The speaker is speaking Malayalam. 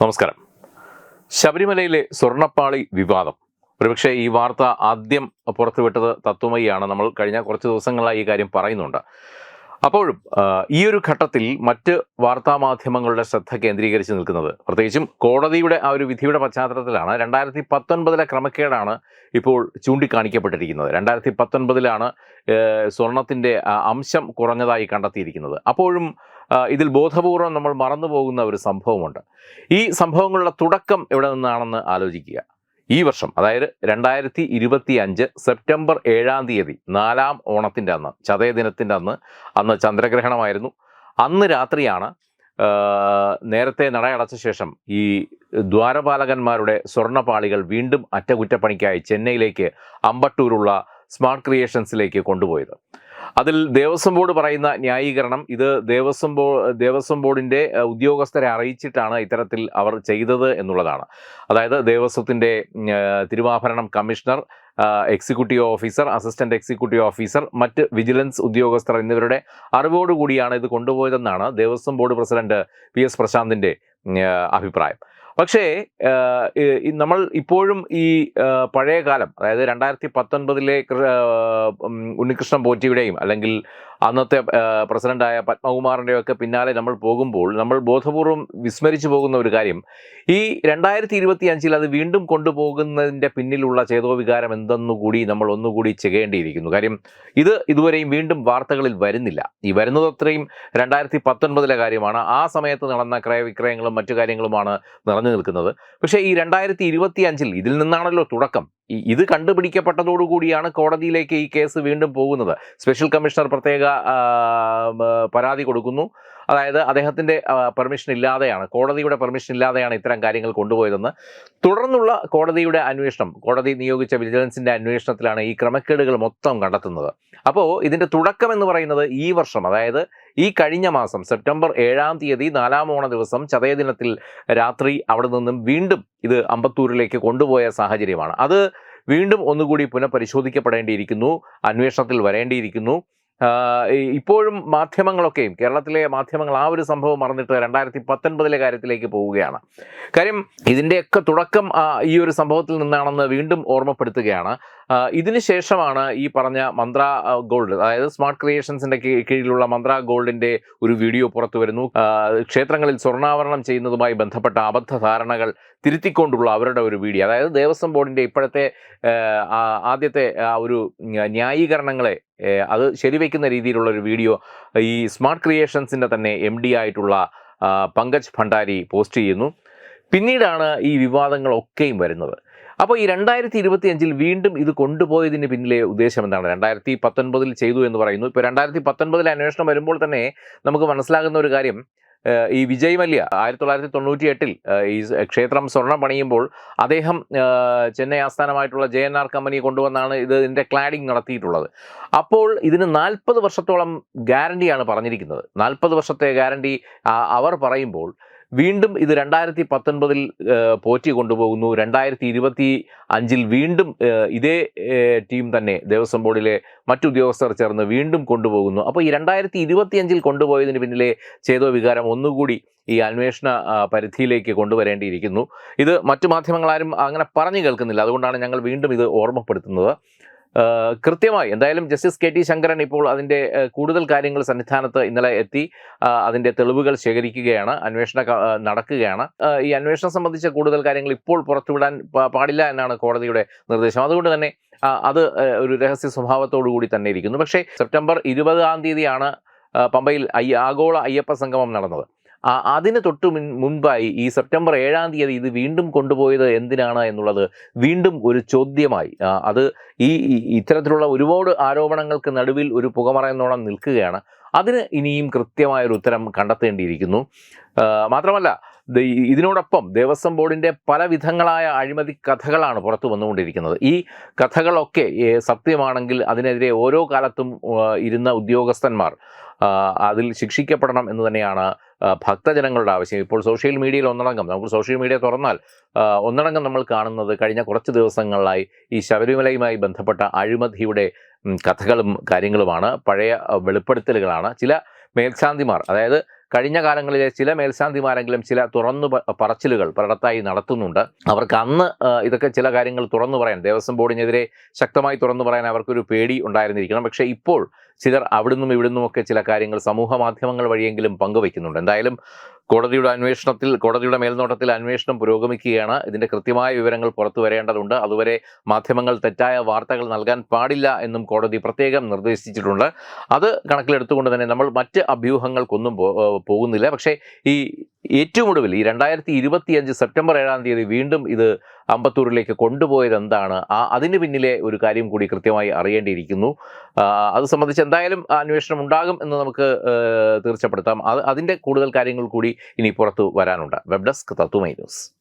നമസ്കാരം. ശബരിമലയിലെ സ്വർണപ്പാളി വിവാദം. ഒരുപക്ഷെ ഈ വാർത്ത ആദ്യം പുറത്തുവിട്ടത് തത്വമയിയാണ് നമ്മൾ കഴിഞ്ഞ കുറച്ച് ദിവസങ്ങളായി ഈ കാര്യം പറയുന്നുണ്ട്. അപ്പോഴും ഈ ഒരു ഘട്ടത്തിൽ മറ്റ് വാർത്താ മാധ്യമങ്ങളുടെ ശ്രദ്ധ കേന്ദ്രീകരിച്ച് നിൽക്കുന്നത്. പ്രത്യേകിച്ചും കോടതിയുടെ ആ ഒരു വിധിയുടെ പശ്ചാത്തലത്തിലാണ് രണ്ടായിരത്തി പത്തൊൻപതിലെ ക്രമക്കേടാണ് ഇപ്പോൾ ചൂണ്ടിക്കാണിക്കപ്പെട്ടിരിക്കുന്നത്. രണ്ടായിരത്തി പത്തൊൻപതിലാണ് സ്വർണത്തിന്റെ അംശം കുറഞ്ഞതായി കണ്ടെത്തിയിരിക്കുന്നത്. അപ്പോഴും ഇതിൽ ബോധപൂർവം നമ്മൾ മറന്നു പോകുന്ന ഒരു സംഭവമുണ്ട്. ഈ സംഭവങ്ങളുടെ തുടക്കം എവിടെ നിന്നാണെന്ന് ആലോചിക്കുക. ഈ വർഷം അതായത് രണ്ടായിരത്തി ഇരുപത്തി അഞ്ച് സെപ്റ്റംബർ ഏഴാം തീയതി നാലാം ഓണത്തിന്റെ അന്ന് ചതയ ദിനത്തിന്റെ അന്ന് അന്ന് ചന്ദ്രഗ്രഹണമായിരുന്നു. അന്ന് രാത്രിയാണ് നേരത്തെ നടയടച്ച ശേഷം ഈ ദ്വാരപാലകന്മാരുടെ സ്വർണപാളികൾ വീണ്ടും അറ്റകുറ്റപ്പണിക്കായി ചെന്നൈയിലേക്ക് അമ്പട്ടൂരുള്ള സ്മാർട്ട് ക്രിയേഷൻസിലേക്ക് കൊണ്ടുപോയത്. അതിൽ ദേവസ്വം ബോർഡ് പറയുന്ന ന്യായീകരണം ഇത് ദേവസ്വം ബോ ദേവസ്വം ബോർഡിന്റെ ഉദ്യോഗസ്ഥരെ അറിയിച്ചിട്ടാണ് ഇത്തരത്തിൽ അവർ ചെയ്തത് എന്നുള്ളതാണ്. അതായത് ദേവസ്വത്തിന്റെ തിരുവാഭരണം commissioner executive officer assistant executive officer മറ്റ് വിജിലൻസ് ഉദ്യോഗസ്ഥർ എന്നിവരുടെ അറിവോടുകൂടിയാണ് ഇത് കൊണ്ടുപോയതെന്നാണ് Devaswom board president P S പ്രശാന്തിന്റെ അഭിപ്രായം. പക്ഷേ നമ്മൾ ഇപ്പോഴും ഈ പഴയ കാലം അതായത് രണ്ടായിരത്തി പത്തൊൻപതിലെ ഉണ്ണികൃഷ്ണൻ പോറ്റിയുടെയും അല്ലെങ്കിൽ അന്നത്തെ പ്രസിഡന്റായ പത്മകുമാറിന്റെയൊക്കെ പിന്നാലെ നമ്മൾ പോകുമ്പോൾ നമ്മൾ ബോധപൂർവം വിസ്മരിച്ചു പോകുന്ന ഒരു കാര്യം. ഈ രണ്ടായിരത്തി ഇരുപത്തി അഞ്ചിൽ അത് വീണ്ടും കൊണ്ടുപോകുന്നതിന്റെ പിന്നിലുള്ള ചേതോവികാരം എന്തെന്നുകൂടി നമ്മൾ ഒന്നുകൂടി ചെയ്യേണ്ടിയിരിക്കുന്നു. കാര്യം ഇത് ഇതുവരെയും വീണ്ടും വാർത്തകളിൽ വരുന്നില്ല. ഈ വരുന്നത് അത്രയും രണ്ടായിരത്തി പത്തൊൻപതിലെ കാര്യമാണ്. ആ സമയത്ത് നടന്ന ക്രയവിക്രയങ്ങളും മറ്റു കാര്യങ്ങളുമാണ് നിറഞ്ഞു നിൽക്കുന്നത്. പക്ഷേ ഈ രണ്ടായിരത്തി ഇരുപത്തി അഞ്ചിൽ ഇതിൽ നിന്നാണല്ലോ തുടക്കം. ഇത് കണ്ടുപിടിക്കപ്പെട്ടതോടുകൂടിയാണ് കോടതിയിലേക്ക് ഈ കേസ് വീണ്ടും പോകുന്നത്. സ്പെഷ്യൽ കമ്മീഷണർ പ്രത്യേക പരാതി കൊടുക്കുന്നു. അതായത് അദ്ദേഹത്തിന്റെ പെർമിഷൻ ഇല്ലാതെയാണ് കോടതിയുടെ പെർമിഷൻ ഇല്ലാതെയാണ് ഇത്തരം കാര്യങ്ങൾ കൊണ്ടുപോയതെന്ന്. തുടർന്നുള്ള കോടതിയുടെ അന്വേഷണം കോടതി നിയോഗിച്ച വിജിലൻസിന്റെ അന്വേഷണത്തിലാണ് ഈ ക്രമക്കേടുകൾ മൊത്തം കണ്ടെത്തുന്നത്. അപ്പോൾ ഇതിന്റെ തുടക്കം എന്ന് പറയുന്നത് ഈ വർഷം അതായത് ഈ കഴിഞ്ഞ മാസം സെപ്റ്റംബർ ഏഴാം തീയതി നാലാം ഓണ ദിവസം ചതയ ദിനത്തിൽ രാത്രി അവിടെ നിന്നും വീണ്ടും ഇത് അമ്പത്തൂരിലേക്ക് കൊണ്ടുപോയ സാഹചര്യമാണ്. അത് വീണ്ടും ഒന്നുകൂടി പുനഃപരിശോധിക്കപ്പെടേണ്ടിയിരിക്കുന്നു അന്വേഷണത്തിൽ വരേണ്ടിയിരിക്കുന്നു. ഇപ്പോഴും മാധ്യമങ്ങളൊക്കെയും കേരളത്തിലെ മാധ്യമങ്ങൾ ആ ഒരു സംഭവം മറന്നിട്ട് രണ്ടായിരത്തി പത്തൊൻപതിലെ കാര്യത്തിലേക്ക് പോവുകയാണ്. കാര്യം ഇതിന്റെയൊക്കെ തുടക്കം ഈ ഒരു സംഭവത്തിൽ നിന്നാണെന്ന് വീണ്ടും ഓർമ്മപ്പെടുത്തുകയാണ്. ആഹ് ഇതിന് ശേഷമാണ് ഈ പറഞ്ഞ മന്ത്ര ഗോൾഡ് അതായത് സ്മാർട്ട് ക്രിയേഷൻസിന്റെ കീഴിലുള്ള മന്ത്ര ഗോൾഡിന്റെ ഒരു വീഡിയോ പുറത്തു വരുന്നു. ക്ഷേത്രങ്ങളിൽ സ്വർണാഭരണം ചെയ്യുന്നതുമായി ബന്ധപ്പെട്ട അബദ്ധ ധാരണകൾ തിരുത്തിക്കൊണ്ടുള്ള അവരുടെ ഒരു വീഡിയോ. അതായത് ദേവസ്വം ബോർഡിന്റെ ഇപ്പോഴത്തെ ആദ്യത്തെ ആ ഒരു ന്യായീകരണങ്ങളെ അത് ശരിവെക്കുന്ന രീതിയിലുള്ള ഒരു വീഡിയോ ഈ സ്മാർട്ട് ക്രിയേഷൻസിന്റെ തന്നെ എം ഡി ആയിട്ടുള്ള പങ്കജ് ഭണ്ഡാരി പോസ്റ്റ് ചെയ്യുന്നു. പിന്നീടാണ് ഈ വിവാദങ്ങളൊക്കെയും വരുന്നത്. അപ്പോൾ ഈ രണ്ടായിരത്തി ഇരുപത്തി അഞ്ചിൽ വീണ്ടും ഇത് കൊണ്ടുപോയതിന് പിന്നിലെ ഉദ്ദേശം എന്താണ്? രണ്ടായിരത്തി പത്തൊൻപതിൽ ചെയ്തു എന്ന് പറയുന്നു. ഇപ്പോൾ രണ്ടായിരത്തി പത്തൊൻപതിലെ അന്വേഷണം വരുമ്പോൾ തന്നെ നമുക്ക് മനസ്സിലാകുന്ന ഒരു കാര്യം ഈ വിജയ് മല്യ ആയിരത്തി തൊള്ളായിരത്തി തൊണ്ണൂറ്റി എട്ടിൽ ഈ ക്ഷേത്രം സ്വർണം പണിയുമ്പോൾ അദ്ദേഹം ചെന്നൈ ആസ്ഥാനമായിട്ടുള്ള ജെ എൻ ആർ കൊണ്ടുവന്നാണ് ഇത് ഇതിന്റെ ക്ലാഡിംഗ് നടത്തിയിട്ടുള്ളത്. അപ്പോൾ ഇതിന് നാൽപ്പത് വർഷത്തോളം ഗ്യാരണ്ടിയാണ് പറഞ്ഞിരിക്കുന്നത്. നാൽപ്പത് വർഷത്തെ ഗ്യാരണ്ടി അവർ പറയുമ്പോൾ വീണ്ടും ഇത് രണ്ടായിരത്തി പത്തൊൻപതിൽ പോറ്റി കൊണ്ടുപോകുന്നു. രണ്ടായിരത്തി ഇരുപത്തി അഞ്ചിൽ വീണ്ടും ഇതേ ടീം തന്നെ ദേവസ്വം ബോർഡിലെ മറ്റുദ്യോഗസ്ഥർ ചേർന്ന് വീണ്ടും കൊണ്ടുപോകുന്നു. അപ്പോൾ ഈ രണ്ടായിരത്തി ഇരുപത്തി അഞ്ചിൽ കൊണ്ടുപോയതിന് പിന്നിലെ ചേതോ വികാരം ഒന്നുകൂടി ഈ അന്വേഷണ പരിധിയിലേക്ക് കൊണ്ടുവരേണ്ടിയിരിക്കുന്നു. ഇത് മറ്റു മാധ്യമങ്ങളാരും അങ്ങനെ പറഞ്ഞു കേൾക്കുന്നില്ല. അതുകൊണ്ടാണ് ഞങ്ങൾ വീണ്ടും ഇത് ഓർമ്മപ്പെടുത്തുന്നത്. കൃത്യമായി. എന്തായാലും ജസ്റ്റിസ് കെ ടി ശങ്കരൻ ഇപ്പോൾ അതിന്റെ കൂടുതൽ കാര്യങ്ങൾ സന്നിധാനത്ത് ഇന്നലെ എത്തി. അതിന്റെ തെളിവുകൾ ശേഖരിക്കുകയാണ് അന്വേഷണ നടക്കുകയാണ്. ഈ അന്വേഷണം സംബന്ധിച്ച കൂടുതൽ കാര്യങ്ങൾ ഇപ്പോൾ പുറത്തുവിടാൻ പാടില്ല എന്നാണ് കോടതിയുടെ നിർദ്ദേശം. അതുകൊണ്ട് തന്നെ അത് ഒരു രഹസ്യ സ്വഭാവത്തോടു കൂടി തന്നെ ഇരിക്കുന്നു. പക്ഷേ സെപ്റ്റംബർ ഇരുപതാം തീയതിയാണ് പമ്പയിൽ ആഗോള അയ്യപ്പ സംഗമം നടന്നത്. അതിന് തൊട്ട് മുൻ- മുൻപായി ഈ സെപ്റ്റംബർ ഏഴാം തീയതി ഇത് വീണ്ടും കൊണ്ടുപോയത് എന്തിനാണ് എന്നുള്ളത് വീണ്ടും ഒരു ചോദ്യമായി. അത് ഈ ഇത്തരത്തിലുള്ള ഒരുപാട് ആരോപണങ്ങൾക്ക് നടുവിൽ ഒരു പുകമറയെന്നോണം നിൽക്കുകയാണ്. അതിന് ഇനിയും കൃത്യമായൊരു ഉത്തരം കണ്ടെത്തേണ്ടിയിരിക്കുന്നു. മാത്രമല്ല ഇതിനോടൊപ്പം ദേവസ്വം ബോർഡിന്റെ പല വിധങ്ങളായ അഴിമതി കഥകളാണ് പുറത്തു വന്നുകൊണ്ടിരിക്കുന്നത്. ഈ കഥകളൊക്കെ സത്യമാണെങ്കിൽ അതിനെതിരെ ഓരോ കാലത്തും ഇരുന്ന ഉദ്യോഗസ്ഥന്മാർ അതിൽ ശിക്ഷിക്കപ്പെടണം എന്ന് തന്നെയാണ് ഭക്തജനങ്ങളുടെ ആവശ്യം. ഇപ്പോൾ സോഷ്യൽ മീഡിയയിൽ ഒന്നടങ്കം നമുക്ക് സോഷ്യൽ മീഡിയ തുറന്നാൽ ഒന്നടങ്കം നമ്മൾ കാണുന്നത് കഴിഞ്ഞ കുറച്ച് ദിവസങ്ങളിലായി ഈ ശബരിമലയുമായി ബന്ധപ്പെട്ട അഴിമതിയുടെ കഥകളും കാര്യങ്ങളുമാണ്. പഴയ വെളിപ്പെടുത്തലുകളാണ്. ചില മേൽശാന്തിമാർ അതായത് കഴിഞ്ഞ കാലങ്ങളിലെ ചില മേൽശാന്തിമാരെങ്കിലും ചില തുറന്നു പറച്ചിലുകൾ പലയിടത്തായി നടത്തുന്നുണ്ട്. അവർക്ക് അന്ന് ഇതൊക്കെ ചില കാര്യങ്ങൾ തുറന്നു പറയാൻ ദേവസ്വം ബോർഡിനെതിരെ ശക്തമായി തുറന്നു പറയാൻ അവർക്കൊരു പേടി ഉണ്ടായിരുന്നിരിക്കണം. പക്ഷേ ഇപ്പോൾ ചിലർ അവിടുന്നും ഇവിടുന്നും ഒക്കെ ചില കാര്യങ്ങൾ സമൂഹ മാധ്യമങ്ങൾ വഴിയെങ്കിലും പങ്കുവയ്ക്കുന്നുണ്ട്. എന്തായാലും കോടതിയുടെ അന്വേഷണത്തിൽ കോടതിയുടെ മേൽനോട്ടത്തിൽ അന്വേഷണം പുരോഗമിക്കുകയാണ്. ഇതിന്റെ കൃത്യമായ വിവരങ്ങൾ പുറത്തു വരേണ്ടതുണ്ട്. അതുവരെ മാധ്യമങ്ങൾ തെറ്റായ വാർത്തകൾ നൽകാൻ പാടില്ല എന്നും കോടതി പ്രത്യേകം നിർദ്ദേശിച്ചിട്ടുണ്ട്. അത് കണക്കിലെടുത്തുകൊണ്ട് തന്നെ നമ്മൾ മറ്റ് അഭ്യൂഹങ്ങൾക്കൊന്നും പോകുന്നില്ല. പക്ഷേ ഈ ഏറ്റവും ഒടുവിൽ ഈ രണ്ടായിരത്തി ഇരുപത്തിയഞ്ച് സെപ്റ്റംബർ ഏഴാം തീയതി വീണ്ടും ഇത് അമ്പത്തൂരിലേക്ക് കൊണ്ടുപോയത് എന്താണ് ആ അതിന് പിന്നിലെ ഒരു കാര്യം കൂടി കൃത്യമായി അറിയേണ്ടിയിരിക്കുന്നു. അത് സംബന്ധിച്ച് എന്തായാലും അന്വേഷണം ഉണ്ടാകും എന്ന് നമുക്ക് തീർച്ചപ്പെടുത്താം. അത് അതിന്റെ കൂടുതൽ കാര്യങ്ങൾ കൂടി ഇനി പുറത്തു വരാനുണ്ട്. വെബ് ഡെസ്ക് തത്തുമൈ ന്യൂസ്